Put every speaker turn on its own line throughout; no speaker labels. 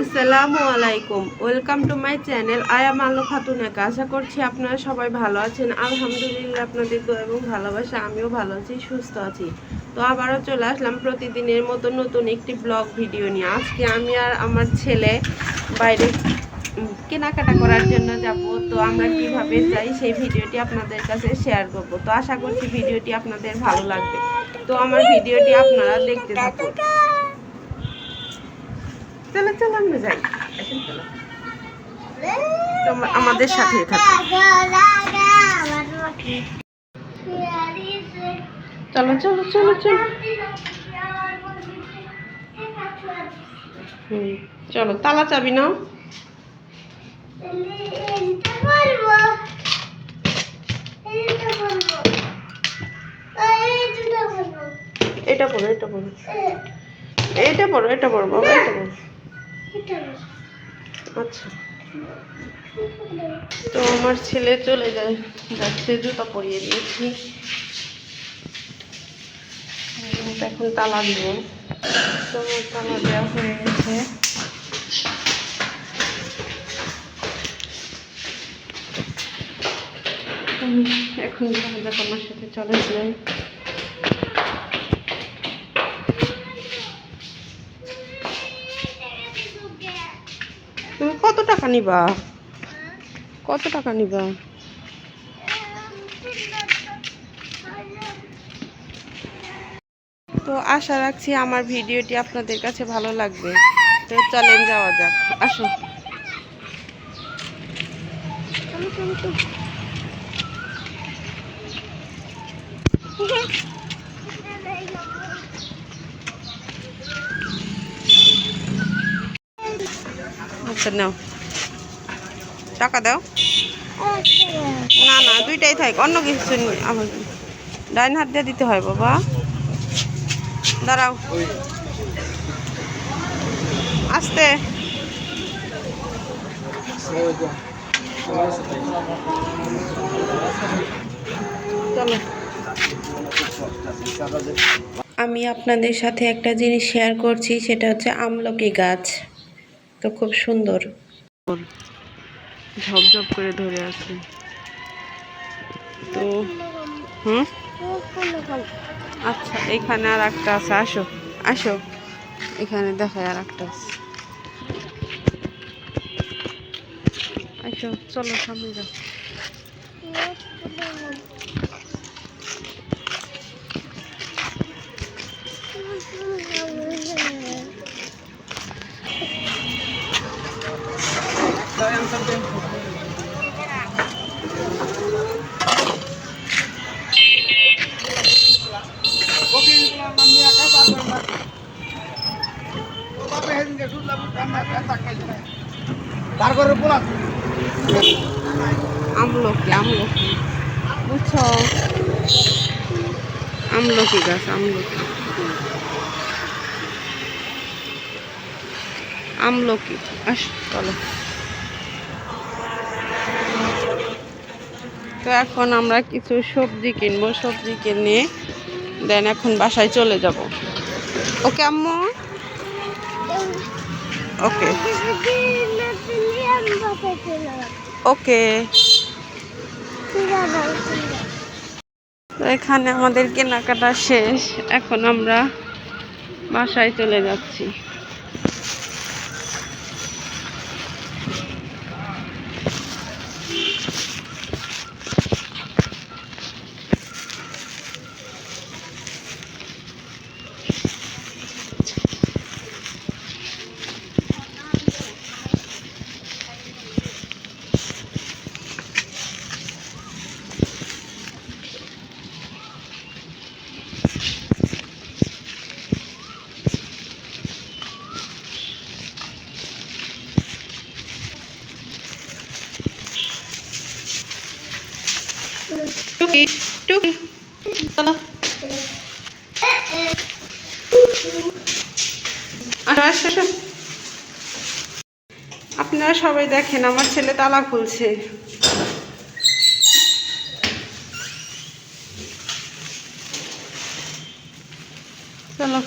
আসসালামু আলাইকুম। Welcome to my channel M Alo Khatun একা আশা করছি আপনারা সবাই ভালো আছেন। আলহামদুলিল্লাহ আপনাদের দোয়া এবং ভালোবাসা, আমিও ভালো আছি, সুস্থ আছি। তো আবারও চলে আসলাম প্রতিদিনের মতো নতুন একটি ব্লগ ভিডিও নিয়ে। আজকে আমি আর আমার ছেলে বাইরে কেনাকাটা করার জন্য যাব। তো আমরা কীভাবে যাই সেই ভিডিওটি আপনাদের কাছে শেয়ার করব। তো আশা করছি ভিডিওটি আপনাদের ভালো লাগবে। তো আমার ভিডিওটি আপনারা দেখতে থাকুন। চলো চলো, আমরা যাই। এখন আমাদের সাথে চলো চলো চলো চলো। চলো, তালা চাবি নাও। এটা পড়ো এটা পড়ো এটা পড়ো এটা পড়ো বাবা, এটা পড়ো আচ্ছা। তো আমার ছেলে চলে যায়। যাচ্ছে, জুতা পরিয়ে দিয়েছি। এখন তালা দিব। তো তালা দেওয়া হয়ে গেছে। এখন দেখা আমার সাথে চলে যাই টাকা নিবা? কত টাকা নিবা? তো আশা রাখছি আমার ভিডিওটি আপনাদের কাছে ভালো লাগবে। তো চলেন যাওয়া যাক। আসুন। আচ্ছা নাও। টাকা দাও। না না, দুইটাই থাক, অন্য কিছু ডাইন হাত দিয়ে দিতে হয়, বাবা। দাঁড়াও। আস্তে। আমি আপনাদের সাথে একটা জিনিস শেয়ার করছি, সেটা হচ্ছে আমলকি গাছ। তো খুব সুন্দর। ঝপঝপ করে ধরে আছে তো, হুম? আচ্ছা এখানে আর একটা আছে, আসো আসো। এখানে দেখায় আর একটা আছে চলো সামনে যাও।
তারপরে পোলা
আমলকি আমলকি বুঝছ আমলকি গাছ আমলকি আমলকি আস চলো তো এখন আমরা কিছু সবজি কিনবো, সবজি কিনে দেন এখন বাসায় চলে যাব। ওকে আম্মু? ওকে। ওকে। তো এখানে আমাদের কেনাকাটা শেষ, এখন আমরা বাসায় চলে যাচ্ছি। আপনারা সবাই দেখেন আমার ছেলে তালা খুলছে। চলো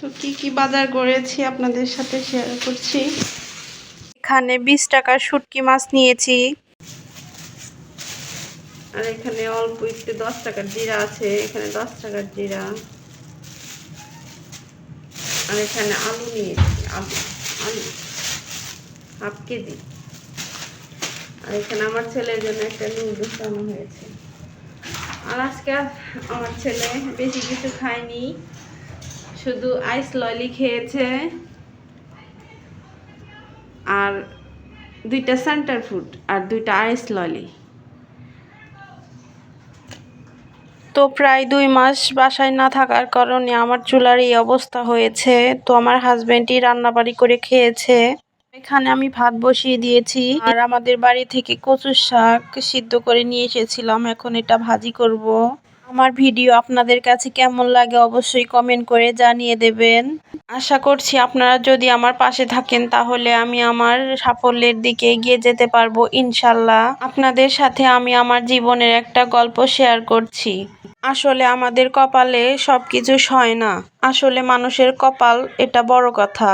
তো কি কি বাজার করেছি আপনাদের সাথে শেয়ার করছি? এখানে বিশ টাকার শুটকি মাছ নিয়েছি। আর এখানে অল্প একটু দশ টাকার জিরা আছে, এখানে দশ টাকার জিরা। আর এখানে আলু নিয়েছি, আলু আলু, হাফ কেজি। এখানে আমার ছেলের জন্য একটা নুডলস আনা হয়েছে। আর আজকে আমার ছেলে বেশি কিছু খায়নি, শুধু আইস ললি খেয়েছে আর দুইটা সেন্টার ফুড আর দুইটা আইস ললি তো প্রায় দুই মাস বাসায় না থাকার কারণে আমার চুলার এই অবস্থা হয়েছে, তো আমার হাজবেন্ডই রান্নাবাড়ি করে খেয়েছে। এখানে আমি ভাত বসিয়ে দিয়েছি। আর আমাদের বাড়ি থেকে কচুর শাক সিদ্ধ করে নিয়ে এসেছিলাম। এখন এটা ভাজি করব। আমার ভিডিও আপনাদের কাছে কেমন লাগে অবশ্যই কমেন্ট করে জানিয়ে দেবেন। আশা করছি আপনারা যদি আমার পাশে থাকেন, তাহলে আমি আমার সাফল্যের দিকে এগিয়ে যেতে পারব ইনশাল্লাহ। আপনাদের সাথে আমি আমার জীবনের একটা গল্প শেয়ার করছি। আসলে আমাদের কপালে সবকিছু সয় না। আসলে মানুষের কপাল এটা বড় কথা।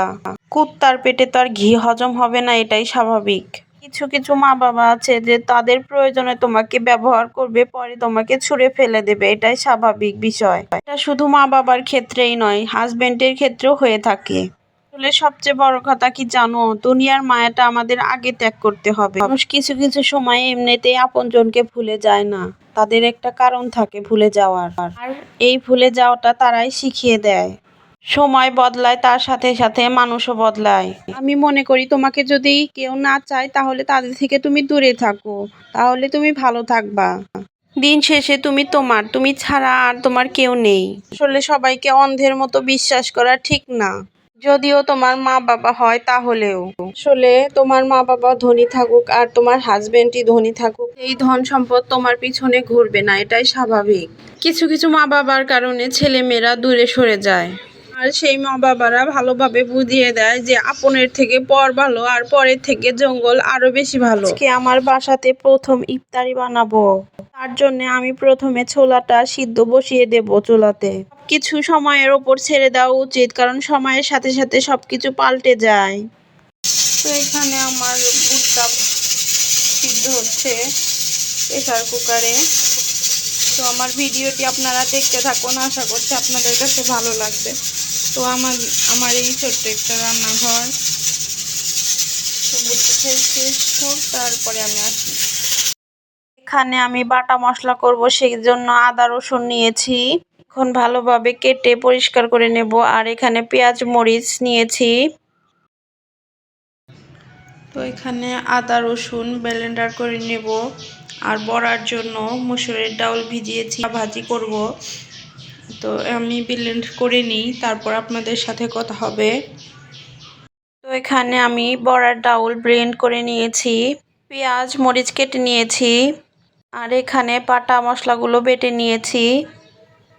কুত্তার পেটে তো আর ঘি হজম হবে না, এটাই স্বাভাবিক। কিছু কিছু মা বাবা আছে যে তাদের প্রয়োজনে তোমাকে ব্যবহার করবে, পরে তোমাকে ছুঁড়ে ফেলে দেবে, এটাই স্বাভাবিক বিষয়। এটা শুধু মা বাবার ক্ষেত্রেই নয় হাজবেন্ডের ক্ষেত্রেও হয়ে থাকে। আসলে সবচেয়ে বড় কথা কি জানো? দুনিয়ার মায়াটা আমাদের আগে ত্যাগ করতে হবে। মানুষ কিছু কিছু সময় এমনিতেই আপনজনকে ভুলে যায় না। তাদের একটা কারণ থাকে ভুলে যাওয়ার। আর এই ভুলে যাওয়াটা তারাই শিখিয়ে দেয়। সময় বদলায়, তার সাথে সাথে মানুষও বদলায়। আমি মনে করি তোমাকে যদি কেউ না চায়, তাহলে তাদের থেকে তুমি দূরে থাকো। তাহলে তুমি ভালো থাকবা। দিন শেষে তুমি তোমার, তুমি ছাড়া আর তোমার কেউ নেই। আসলে সবাইকে অন্ধের মতো বিশ্বাস করা ঠিক না। যদিও তোমার মা বাবা হয় তাহলেও। আসলে তোমার মা বাবা ধনী থাকুক আর তোমার হাজবেন্ডই ধনী থাকুক, এই ধন সম্পদ তোমার পিছনে ঘুরবে না, এটাই স্বাভাবিক। কিছু কিছু মা বাবার কারণে ছেলে মেয়েরা দূরে সরে যায়। আর সেই মা বাবারা ভালোভাবে বুঝিয়ে দেয় যে আপনের থেকে পর ভালো আর পরের থেকে জঙ্গল আরও বেশি ভালো। আজকে আমার বাসাতে প্রথম ইফতারি বানাবো। তার জন্য আমি প্রথমে ছোলাটা সিদ্ধ বসিয়ে দেব চুলাতে। কিছু সময়ের ওপর ছেড়ে দেওয়া উচিত কারণ সময়ের সাথে সাথে সবকিছু পাল্টে যায়। তো এখানে আমার বুটটা সিদ্ধ হচ্ছে প্রেসার কুকারে। তো আমার ভিডিওটি আপনারা দেখতে থাকুন আশা করছি আপনাদের কাছে ভালো লাগবে। তো আমার আমার এই ছোট্ট একটা রান্নাঘর। তারপরে আমি আসি। এখানে আমি বাটা মশলা করব সেই জন্য আদা রসুন নিয়েছি। এখন ভালোভাবে কেটে পরিষ্কার করে নেব, আর এখানে পেঁয়াজ মরিচ নিয়েছি। তো এখানে আদা রসুন ব্লেন্ডার করে নেব, আর বড়ার জন্য মুসুরের ডাউল ভিজিয়েছি, ভাজি করব। তো আমি ব্লেন্ড করে নিই, তারপর আপনাদের সাথে কথা হবে। তো এখানে আমি বড়ার ডাউল ব্লেন্ড করে নিয়েছি, পেঁয়াজ, মরিচ কেটে নিয়েছি, আর এখানে পাটা মশলাগুলো বেটে নিয়েছি।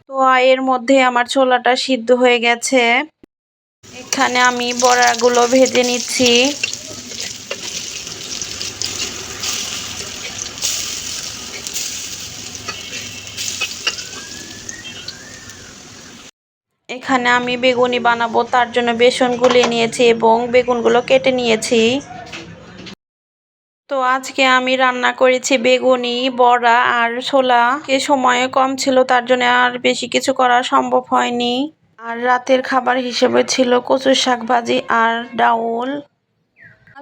তো এর মধ্যে আমার ছোলাটা সিদ্ধ হয়ে গেছে। এখানে আমি বড়াগুলো ভেজে নিচ্ছি। এখানে আমি বেগুনি বানাবো, তার জন্য বেসন গুলিয়ে নিয়েছি এবং বেগুনগুলো কেটে নিয়েছি। তো আজকে আমি রান্না করেছি বেগুনি, বড়া আর ছোলা। এ সময় কম ছিল, তার জন্য আর বেশি কিছু করা সম্ভব হয়নি। আর রাতের খাবার হিসেবে ছিল কচুর শাক ভাজি আর ডাউল।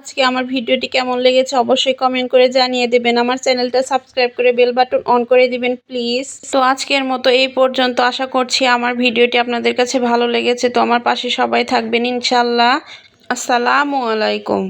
আজকে আমার ভিডিওটি কেমন লেগেছে অবশ্যই কমেন্ট করে জানিয়ে দেবেন। আমার চ্যানেলটা সাবস্ক্রাইব করে বেল বাটন অন করে দিবেন প্লিজ তো আজকের মতো এই পর্যন্ত আশা করছি আমার ভিডিওটি আপনাদের কাছে ভালো লেগেছে। তো আমার পাশে সবাই থাকবেন ইনশাল্লাহ আসসালামু আলাইকুম।